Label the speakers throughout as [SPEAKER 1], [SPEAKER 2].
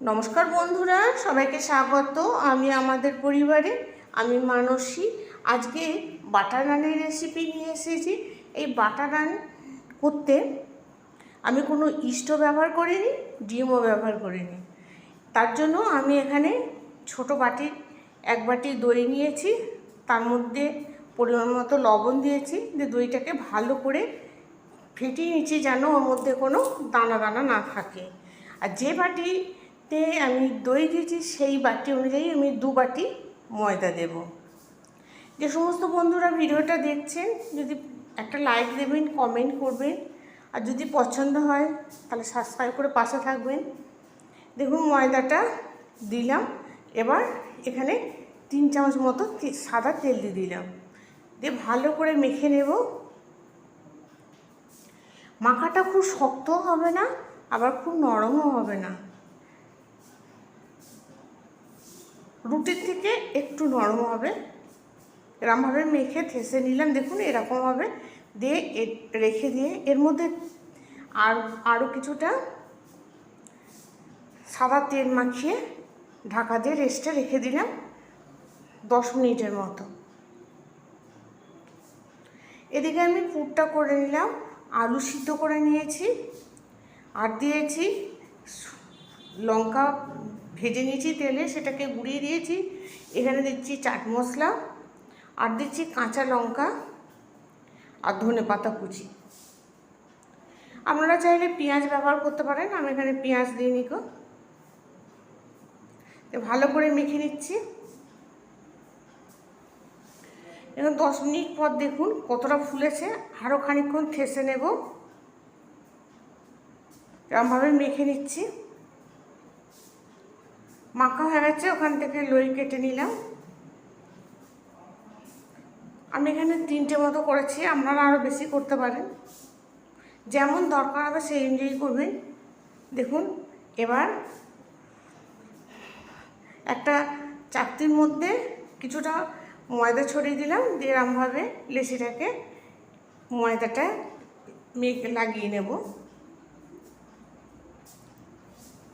[SPEAKER 1] নমস্কার বন্ধুরা, সবাইকে স্বাগত। আমি আমাদের পরিবারে, আমি মানসী। আজকে বাটার নানের রেসিপি নিয়ে এসেছি। এই বাটার নান করতে আমি কোনো ইস্টো ব্যবহার করিনি, ডিমও ব্যবহার করিনি। তার জন্য আমি এখানে ছোট বাটির এক বাটি দই নিয়েছি। তার মধ্যে পরিমাণ মতো লবণ দিয়েছি। দিয়ে দইটাকে ভালো করে ফেটিয়ে নিচ্ছি যেন ওর মধ্যে কোনো দানা দানা না থাকে। আর যে বাটিতে আমি দই দিয়েছি, সেই বাটি অনুযায়ী আমি দু বাটি ময়দা দেব। যে সমস্ত বন্ধুরা ভিডিওটা দেখছেন, যদি একটা লাইক দেবেন কমেন্ট করবেন, আর যদি পছন্দ হয়, তাহলে সাবস্ক্রাইব করে পাশে থাকবেন। দেখুন ময়দাটা দিলাম, এবার এখানে তিন চামচ মতো সাদা তেল দিয়ে দিলাম। দিয়ে ভালো করে মেখে নেব। মাখাটা খুব শক্ত হবে না, আবার খুব নরমও হবে না। রুটির থেকে একটু নরম হবে। এরমভাবে মেখে থেসে নিলাম। দেখুন এরকম হবে দিয়ে রেখে দিয়ে এর মধ্যে আর আরও কিছুটা সাদা তেল মাখিয়ে ঢাকা দিয়ে রেস্টে রেখে দিলাম দশ মিনিটের মতো। এদিকে আমি পুরটা করে নিলাম, আলু সিদ্ধ করে নিয়েছি, আর দিয়েছি লঙ্কা ভেজে নিয়েছি তেলে, সেটাকে গুঁড়িয়ে দিয়েছি। এখানে দিচ্ছি চাট মশলা, আর দিচ্ছি কাঁচা লঙ্কা আর ধনে পাতা কুচি। আপনারা চাইলে পেঁয়াজ ব্যবহার করতে পারেন, আমি এখানে পেঁয়াজ দিয়ে নিকো ভালো করে মেখে নিচ্ছি। এখন দশ মিনিট পর দেখুন কতটা ফুলেছে আরও খানিকক্ষণ থেসে নেব। এরমভাবে মেখে নিচ্ছি। মাখা হয়ে গেছে, ওখান থেকে লই কেটে নিলাম। আমি এখানে তিনটে মতো করেছি, আপনারা আরও বেশি করতে পারেন। যেমন দরকার হবে সেই অনুযায়ী করবেন। দেখুন, এবার একটা চাকতির মধ্যে কিছুটা ময়দা ছড়িয়ে দিলাম, দিয়ে এরমভাবে লেচিটাকে ময়দাটা মেঘ লাগিয়ে নেব।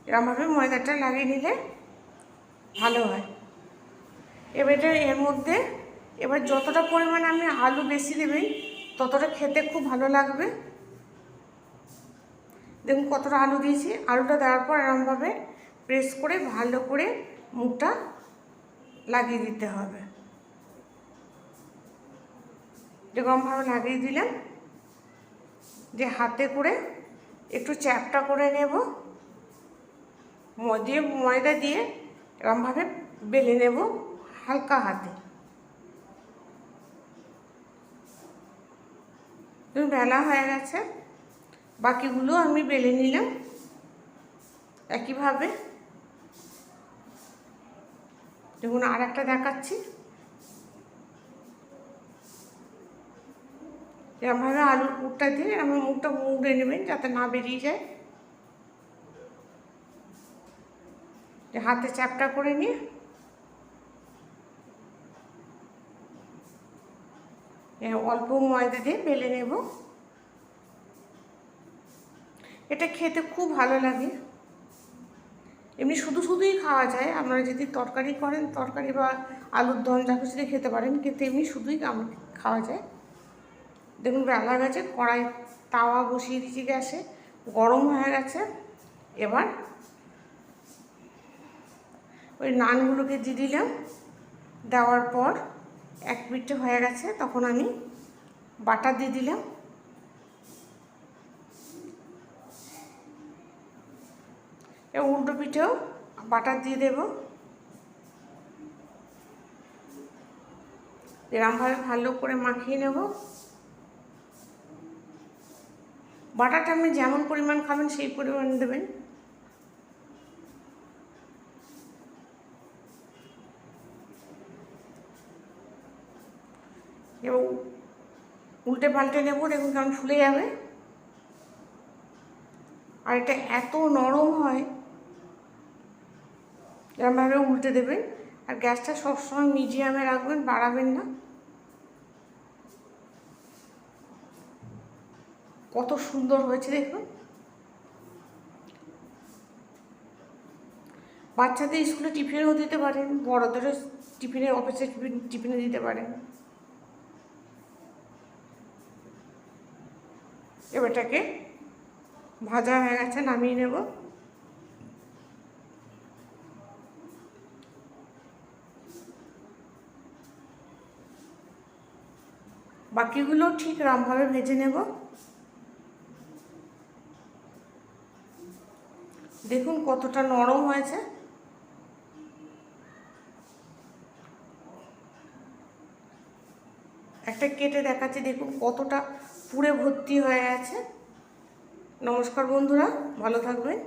[SPEAKER 1] এরমভাবে ময়দাটা লাগিয়ে নিলে ভালো হয়। এবার এর মধ্যে, এবার যতটা পরিমাণ আমি আলু বেশি দেবেন ততটা খেতে খুব ভালো লাগবে। দেখুন কতটা আলু দিয়েছি। আলুটা দেওয়ার পর এরমভাবে প্রেস করে ভালো করে মুখটা লাগিয়ে দিতে হবে। এরকমভাবে লাগিয়ে দিলাম যে হাতে করে একটু চ্যাপটা করে নেব। দিয়ে ময়দা দিয়ে এরকমভাবে বেলে নেব হালকা হাতে। বেলা হয়ে গেছে, বাকিগুলো আমি বেলে নিলাম একইভাবে। দেখুন আর একটা দেখাচ্ছি। এরমভাবে আলুর পুরটা দিয়ে এরকম মুখটা মুখ মুড়ে নেবেন যাতে না বেরিয়ে যায়। হাতে চ্যাপটা করে নিয়ে অল্প ময়দা দিয়ে বেলে নেব। এটা খেতে খুব ভালো লাগে। এমনি শুধু শুধুই খাওয়া যায়। আপনারা যদি তরকারি করেন, তরকারি বা আলুর দম যা কিছু দিয়ে খেতে পারেন, কিন্তু এমনি শুধুই খাওয়া যায়। দেখুন, বেলা গেছে, কড়াই তাওয়া বসিয়ে দিয়েছি গ্যাসে, গরম হয়ে গেছে। এবার ওই নানগুলোকে দিয়ে দিলাম। দেওয়ার পর এক মিনিটে হয়ে গেছে, তখন আমি বাটার দিয়ে দিলাম। এবং উল্টো পিঠেও বাটার দিয়ে দেব। এরমভাবে ভালো করে মাখিয়ে নেব। বাটারটা আপনি যেমন পরিমাণ খাবেন, সেই পরিমাণ দেবেন। এবং উল্টে পাল্টে নেব, দেখুন কেমন ফুলে যাবে। আর এটা এত নরম হয় এরমভাবে উল্টে দেবেন। আর গ্যাসটা সবসময় মিডিয়ামে রাখবেন, বাড়াবেন না। কত সুন্দর হয়েছে, দেখুন। বাচ্চাদের স্কুলে টিফিনেও দিতে পারেন, বড়দেরও টিফিনে অফিসে টিফিনে দিতে পারেন। এবারটাকে ভাজা হয়ে গেছে, নামিয়ে নেব। বাকিগুলো ঠিক রামভাবে ভেজে নেব। দেখুন কতটা নরম হয়েছে। একটা কেটে দেখাচ্ছি, দেখুন কতটা পুরে ভর্তি হয়ে আছে নমস্কার বন্ধুরা ভালো থাকবেন।